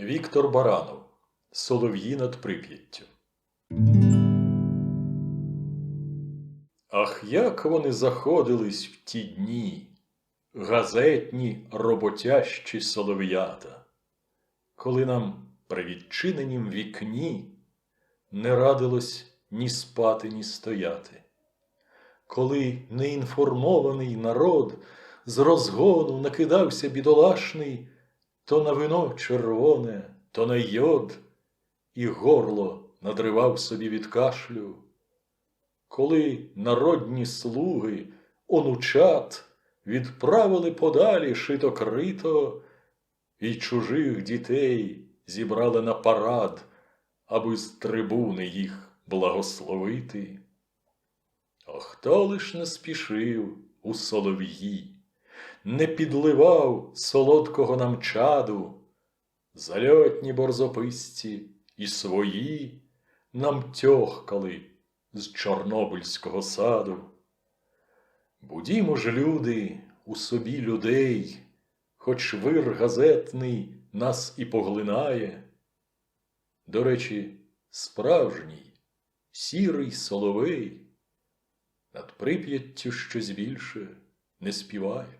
Віктор Баранов. Солов'ї над Прип'яттю. Ах, як вони заходились в ті дні, газетні роботящі солов'ята, коли нам при відчиненім вікні не радилось ні спати, ні стояти, коли неінформований народ з розгону накидався бідолашний то на вино червоне, то на йод, і горло надривав собі від кашлю, коли народні слуги, онучат відправили подалі шито крито, і чужих дітей зібрали на парад, аби з трибуни їх благословити. А хто лиш не спішив у солов'ї, не підливав солодкого нам чаду, зальотні борзописці і свої нам тьохкали з Чорнобильського саду. Будімо ж, люди, у собі людей, хоч вир газетний нас і поглинає. До речі, справжній, сірий соловей над прип'яттю щось більше не співає.